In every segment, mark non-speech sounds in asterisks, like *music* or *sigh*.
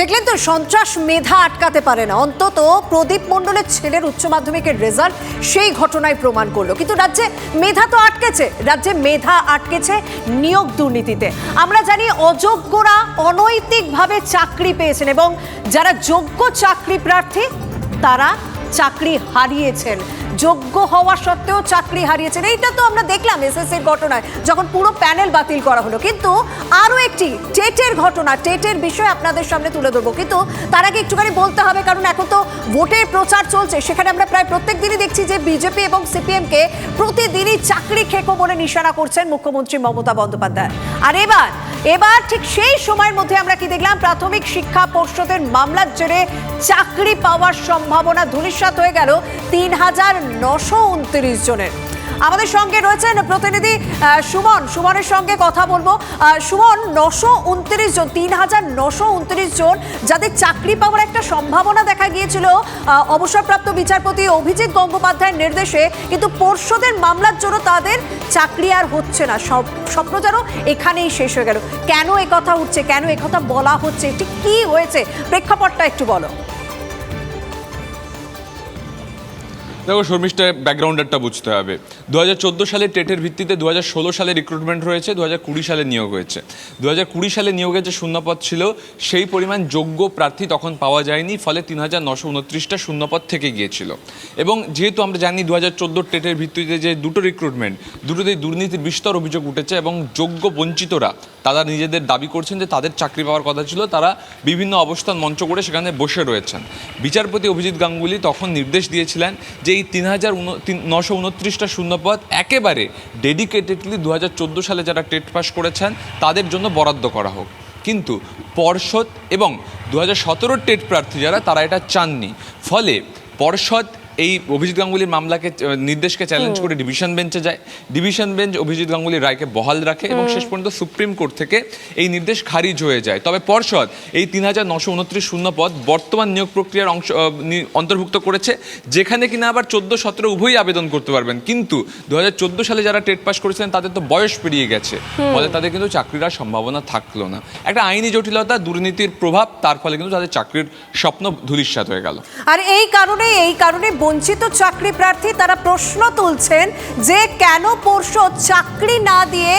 দেখলেন তো, সন্ত্রাস মেধা আটকাতে পারে না। অন্তত প্রদীপ মণ্ডলের ছেলের উচ্চ মাধ্যমিকের রেজাল্ট সেই ঘটনায় প্রমাণ করল। কিন্তু রাজ্যে মেধা তো আটকেছে। রাজ্যে মেধা আটকেছে নিয়োগ দুর্নীতিতে। আমরা জানি অযোগ্যরা অনৈতিকভাবে চাকরি পেয়েছেন এবং যারা যোগ্য চাকরি প্রার্থী, তারা চাকরি হারিয়েছেন। যোগ্য হওয়া সত্ত্বেও চাকরি হারিয়েছেন। এইটা তো আমরা দেখলাম এসএসসির ঘটনায়, যখন পুরো প্যানেল বাতিল করা হলো। কিন্তু আরও একটি টেটের ঘটনা, টেটের বিষয় আপনাদের সামনে তুলে ধরবো। কিন্তু তার আগে একটুখানি বলতে হবে, কারণ এখন তো ভোটের প্রচার চলছে। সেখানে আমরা প্রায় প্রত্যেক দিনই দেখছি যে বিজেপি এবং সিপিএমকে প্রতিদিনই চাকরি খেকো বলে নিশানা করছেন মুখ্যমন্ত্রী মমতা বন্দ্যোপাধ্যায়। আর এবার এবার ঠিক সেই সময়ের মধ্যে আমরা কি দেখলাম? প্রাথমিক শিক্ষা পর্ষদের মামলার জেরে চাকরি পাওয়ার সম্ভাবনা ধূলিসাৎ হয়ে গেল। তিন হাজার নশো উনত্রিশ জনের। আমাদের সঙ্গে রয়েছেন প্রতিনিধি সুমন। সুমনের সঙ্গে কথা বলব। সুমন, নশো উনত্রিশ জন তিন হাজার নশো উনত্রিশ জন যাদের চাকরি পাওয়ার একটা সম্ভাবনা দেখা গিয়েছিল। অবসরপ্রাপ্ত বিচারপতি অভিজিৎ গঙ্গোপাধ্যায়ের নির্দেশে, কিন্তু পর্ষদের মামলার জন্য তাদের চাকরি আর হচ্ছে না। সব স্বপ্ন যেন এখানেই শেষ হয়ে গেল। কেন কথা উঠছে? কেন কথা বলা হচ্ছে? ঠিক কী হয়েছে? প্রেক্ষাপটটা একটু বলো। দেখো শর্মিষ্ঠা ব্যাকগ্রাউন্ডারটা বুঝতে হবে। দু হাজার চোদ্দ সালে টেটের ভিত্তিতে দু হাজার ষোলো সালে রিক্রুটমেন্ট হয়েছে দু হাজার কুড়ি সালে নিয়োগ হয়েছে। দু হাজার কুড়ি সালে নিয়োগের যে শূন্যপদ ছিল, সেই পরিমাণ যোগ্য প্রার্থী তখন পাওয়া যায়নি, ফলে তিন হাজার নশো উনত্রিশটা শূন্যপদ থেকে গিয়েছিল। এবং যেহেতু আমরা জানি দু হাজার টেটের ভিত্তিতে যে দুটো রিক্রুটমেন্ট দুটোতেই দুর্নীতির বিস্তর অভিযোগ উঠেছে এবং যোগ্য বঞ্চিতরা, তারা নিজেদের দাবি করছেন যে তাদের চাকরি পাওয়ার কথা ছিল, তারা বিভিন্ন অবস্থান মঞ্চ করে সেখানে বসে রয়েছেন। বিচারপতি অভিজিৎ গাঙ্গুলি তখন নির্দেশ দিয়েছিলেন যে এই তিন হাজার নশো উনত্রিশটা শূন্যপদ একেবারে ডেডিকেটেডলি দু হাজার চোদ্দ সালে যারা টেট পাস করেছেন, তাদের জন্য বরাদ্দ করা হোক। কিন্তু পর্ষদ এবং দু হাজার সতেরোর টেট প্রার্থী যারা, তারা এটা চাননি। ফলে পর্ষদ এই অভিজিৎ গাঙ্গুলির মামলাকে নির্দেশকে চ্যালেঞ্জ করে ডিভিশন বেঞ্চে যায়। ডিভিশন বেঞ্চ অভিজিৎ গাঙ্গুলির রায়কে বহাল রাখে এবং শেষ পর্যন্ত সুপ্রিম কোর্ট থেকে এই নির্দেশ খারিজ হয়ে যায়। তবে পর্ষদ এই তিন হাজার নশো উনত্রিশ শূন্য পদ বর্তমান নিয়োগ প্রক্রিয়ার অংশ অন্তর্ভুক্ত করেছে যেখানে কিনা আবার চোদ্দ সতেরো উভয়ই আবেদন করতে পারবেন। কিন্তু দু হাজার চোদ্দ সালে যারা টেট পাস করেছিলেন তাদের তো বয়স পেরিয়ে গেছে। ফলে তাদের কিন্তু চাকরির আর সম্ভাবনা থাকল না। একটা আইনি জটিলতা দুর্নীতির প্রভাব তার ফলে কিন্তু তাদের চাকরির স্বপ্ন ধূলিসাৎ হয়ে গেল। আর এই কারণে এই কারণে বঞ্চিত চাকরি প্রার্থী তারা প্রশ্ন তুলছেন যে কেন পর্ষদ চাকরি না দিয়ে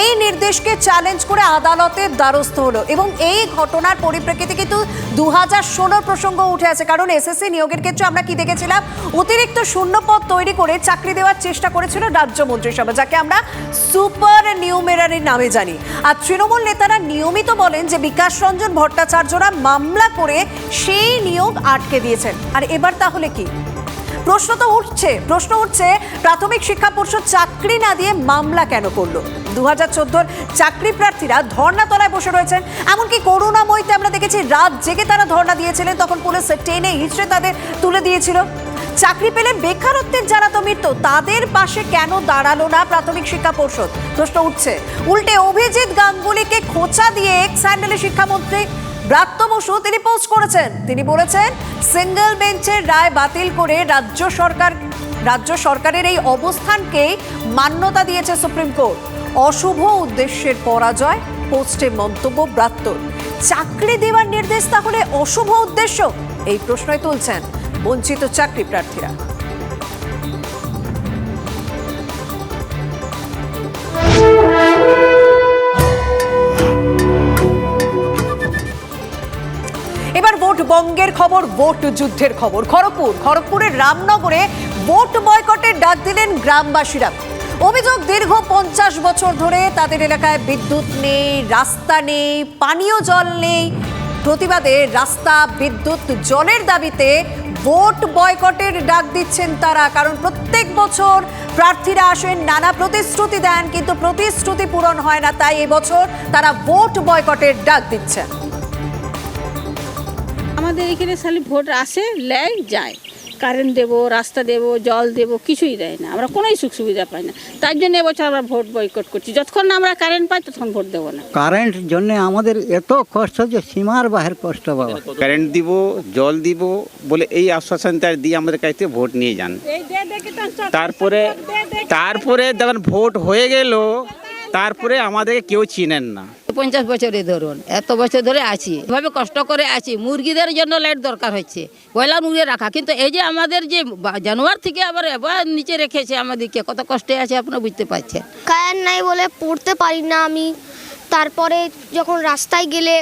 এই নির্দেশকে চ্যালেঞ্জ করে আদালতের দ্বারস্থ হলো। এবং এই ঘটনার পরিপ্রেক্ষিতে কিন্তু দু হাজার ষোলোর প্রসঙ্গ উঠে আছে। কারণ এসএসসি নিয়োগের ক্ষেত্রে আমরা কি দেখেছিলাম? অতিরিক্ত শূন্যপদ তৈরি করে চাকরি দেওয়ার চেষ্টা করেছিল রাজ্য মন্ত্রিসভা, যাকে আমরা সুপার নিউমেরারির নামে জানি। আর তৃণমূল নেতারা নিয়মিত বলেন যে বিকাশ রঞ্জন ভট্টাচার্যরা মামলা করে সেই নিয়োগ আটকে দিয়েছেন। আর এবার তাহলে কি? প্রশ্ন তো উঠছে, প্রশ্ন উঠছে, প্রাথমিক শিক্ষা পর্ষদ চাকরি না দিয়ে মামলা কেন করল? দু হাজার চোদ্দোর চাকরি প্রার্থীরা ধর্নাতলায় বসে রয়েছেন, এমনকি করুণাময়ীতে আমরা দেখেছি রাত জেগে তারা ধর্ণা দিয়েছিলেন, তখন পুলিশ টেনে হিচড়ে তাদের তুলে দিয়েছিল। চাকরি পেলে বেকারত্বের যারা তো মৃত্যু তাদের পাশে কেন দাঁড়াল না প্রাথমিক শিক্ষা পর্ষদ? প্রশ্ন উঠছে, উল্টে অভিজিৎ গাঙ্গুলিকে খোঁচা দিয়ে এক্স হ্যান্ডেলে শিক্ষামন্ত্রী ব্রাত্য বসু তিনি পোস্ট করেছেন। তিনি বলেছেন সিঙ্গেল বেঞ্চের রায় বাতিল করে রাজ্য সরকার, রাজ্য সরকারের এই অবস্থানকে মান্যতা দিয়েছে সুপ্রিম কোর্ট অশুভ উদ্দেশ্যের পরাজয় পোস্টে মন্তব্য ব্রাত্যর। চাকরি দেওয়ার নির্দেশ তাহলে অশুভ উদ্দেশ্য? এই প্রশ্নই তুলছেন বঞ্চিত চাকরি প্রার্থীরা। ভোট খবর, ভোট যুদ্ধের খবর। খড়গপুর, খড়গপুরের রামনগরে ভোট বয়কটের ডাক দিলেন গ্রামবাসীরা। অভিযোগ, দীর্ঘ পঞ্চাশ বছর ধরে তাদের এলাকায় বিদ্যুৎ নেই, রাস্তা নেই, পানীয় জল নেই। প্রতিবাদে রাস্তা, বিদ্যুৎ, জলের দাবিতে ভোট বয়কটের ডাক দিচ্ছেন তারা। কারণ প্রত্যেক বছর প্রার্থীরা আসেন, নানা প্রতিশ্রুতি দেন, কিন্তু প্রতিশ্রুতি পূরণ হয় না। তাই এবছর তারা ভোট বয়কটের ডাক দিচ্ছেন। আমাদের এখানে খালি ভোট আসে লেয় যায়। কারেন্ট দেবো রাস্তা দেবো জল দেবো কিছুই দেয় না। আমরা কোনোই সুখ সুবিধা পাই না। তার জন্য এবছর আমরা ভোট বয়কট করছি। যতক্ষণ না আমরা কারেন্ট পাই ততক্ষণ ভোট দেবো না। কারেন্ট জন্য আমাদের এত কষ্ট যে সীমার বাহির কষ্ট বাবা কারেন্ট দিব জল দিব বলে এই আশ্বাসনটা দিয়ে আমাদের কাছে ভোট নিয়ে যান। তারপরে তারপরে যখন ভোট হয়ে গেল। তারপরে আমাদেরকে কেউ চিনেন না পঞ্চাশ বছরে ধরুন এত বছর ধরে আছি এভাবে কষ্ট করে আছি মুরগিদের জন্য লাইট দরকার হচ্ছে ব্রয়লার মুরগি রাখা কিন্তু এই যে আমাদের যে বা- জানোয়ার থেকে আবার এবার নিচে রেখেছে আমাদেরকে কত কষ্টে আছে আপনারা বুঝতে পারছেন কারেন্ট নাই বলে পড়তে পারি না আমি তারপরে যখন রাস্তায় গেলে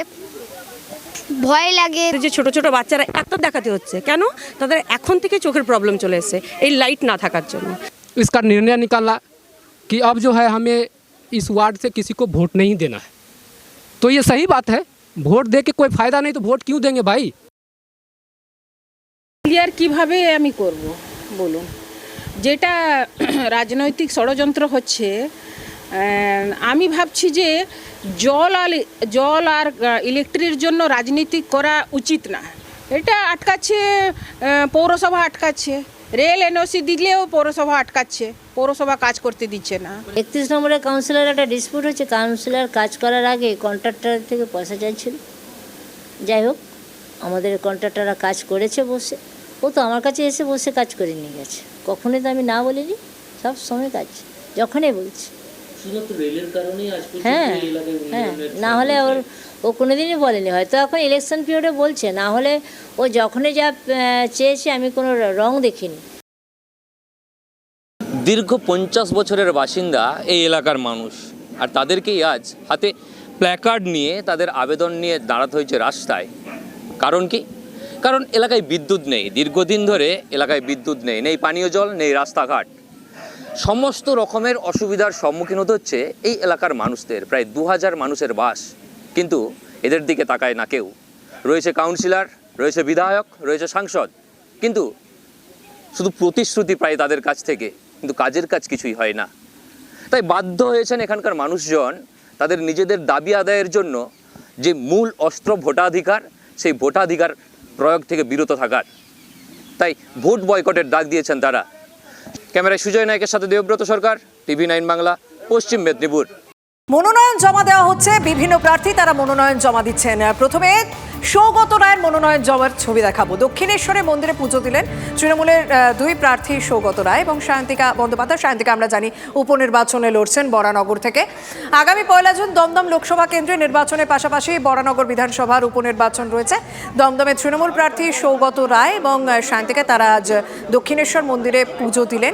ভয় লাগে যে ছোট ছোট বাচ্চারা এত দেখাতে হচ্ছে কেন তাদের এখন থেকে চোখের প্রবলেম চলে এসেছে এই লাইট না থাকার জন্য इसका निर्णय निकाला कि अब जो है हमें इस वार्ड से किसी को वोट नहीं देना है तो ये सही बात है वोट दे के कोई फायदा नहीं तो वोट क्यों देंगे भाई ক্লিয়ার কিভাবে আমি করব বলুন যেটা *clears throat* রাজনৈতিক ষড়যন্ত্র হচ্ছে আহ, আমি ভাবছি যে জল আর জল আর ইলেকট্রির জন্য রাজনীতি করা উচিত না এটা আটকাচ্ছে আহ, পৌরসভা আটকাচ্ছে রেল এনওসি দিলেও পৌরসভা আটকাচ্ছে পৌরসভা কাজ করতে দিচ্ছে না। একত্রিশ নম্বরের কাউন্সিলর একটা ডিসপিউট হচ্ছে কাউন্সিলর কাজ করার আগে কন্ট্রাক্টর থেকে পয়সা চাইছিল। যাই হোক আমাদের কন্ট্রাক্টররা কাজ করেছে বসে ও তো আমার কাছে এসে বসে কাজ করে নিয়ে গেছে। কখনোই তো আমি না বলিনি সব সময় কাজ যখনই বলছি। হ্যাঁ হ্যাঁ না হলে ওর ও কোনোদিনই বলেনি। হয়তো এখন ইলেকশন পিরিয়ডে বলছে, না হলে ও যখনই যা চেয়েছে আমি কোনো রং দেখিনি। দীর্ঘ পঞ্চাশ বছরের বাসিন্দা এই এলাকার মানুষ। আর তাদেরকেই আজ হাতে প্ল্যাকার্ড নিয়ে তাদের আবেদন নিয়ে দাঁড়াতে হয়েছে রাস্তায়। কারণ কি? কারণ এলাকায় বিদ্যুৎ নেই। দীর্ঘদিন ধরে এলাকায় বিদ্যুৎ নেই। নেই পানীয় জল, নেই রাস্তাঘাট। সমস্ত রকমের অসুবিধার সম্মুখীন হতে হচ্ছে এই এলাকার মানুষদের। প্রায় দু হাজার মানুষের বাস কিন্তু এদের দিকে তাকায় না কেউ। রয়েছে কাউন্সিলর রয়েছে বিধায়ক, রয়েছে সাংসদ। কিন্তু শুধু প্রতিশ্রুতি পায় তাদের কাছ থেকে, কিন্তু কাজের কাজ কিছুই হয় না। তাই বাধ্য হয়েছেন এখানকার মানুষজন তাদের নিজেদের দাবি আদায়ের জন্য যে মূল অস্ত্র ভোটাধিকার, সেই ভোটাধিকার প্রয়োগ থেকে বিরত থাকার। তাই ভোট বয়কটের ডাক দিয়েছেন তারা। ক্যামেরায় সুজয় নায়কের সাথে দেবব্রত সরকার, টিভি নাইন বাংলা, পশ্চিম মেদিনীপুর। মনোনয়ন জমা দেওয়া হচ্ছে। বিভিন্ন প্রার্থী তারা মনোনয়ন জমা দিচ্ছেন। প্রথমে সৌগত রায়ের মনোনয়ন জমার ছবি দেখাবো। দক্ষিণেশ্বরে মন্দিরে পুজো দিলেন তৃণমূলের দুই প্রার্থী সৌগত রায় এবং সায়ন্তিকা বন্দ্যোপাধ্যায়। সায়ন্তিকা আমরা জানি উপনির্বাচনে লড়ছেন বরানগর থেকে। আগামী পয়লা জুন দমদম লোকসভা কেন্দ্রে নির্বাচনের পাশাপাশি বরানগর বিধানসভার উপনির্বাচন রয়েছে। দমদমে তৃণমূল প্রার্থী সৌগত রায় এবং সায়ন্তিকা তারা আজ দক্ষিণেশ্বর মন্দিরে পুজো দিলেন।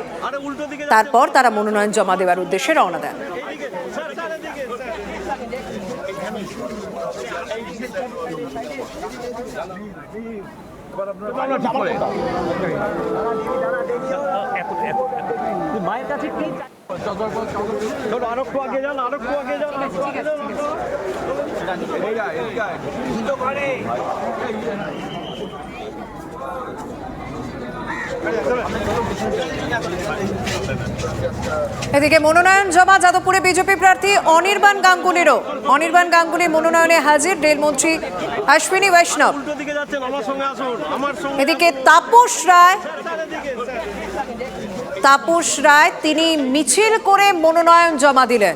তারপর তারা মনোনয়ন জমা দেওয়ার উদ্দেশ্যে রওনা দেন। মায়ের কাছে কি আরও একটু আগে যান আরও একটু আগে যান ঠিক আছে ঠিক আছে এদিকে মনোনয়ন জমা যাদবপুরে বিজেপি প্রার্থী অনির্বাণ গাঙ্গুলিরও। অনির্বাণ গাঙ্গুলি মনোনয়নে হাজির, রেলমন্ত্রী অশ্বিনী বৈষ্ণব। এদিকে তাপস রায় তাপস রায়, তিনি মিছিল করে মনোনয়ন জমা দিলেন।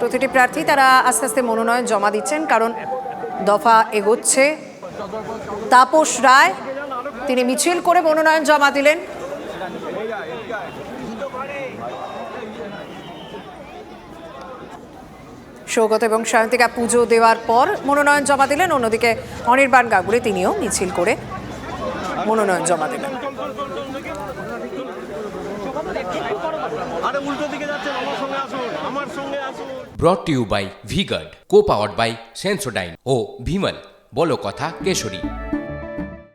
প্রতিটি প্রার্থী তারা আস্তে আস্তে মনোনয়ন জমা দিচ্ছেন, কারণ দফা এগোচ্ছে। তাপস রায় তিনি মিছিল করে মনোনয়ন জমা দিলেন। সৌগত এবং সায়ন্তিকা পুজো দেওয়ার পর মনোনয়ন জমা দিলেন। অন্যদিকে অনির্বাণ গাঙ্গুলি তিনিও মিছিল করে মনোনয়ন জমা দিলেন। Brought to you by V Guard co powered by Sensodyne ও ভিমল বলো কথা কেশরী।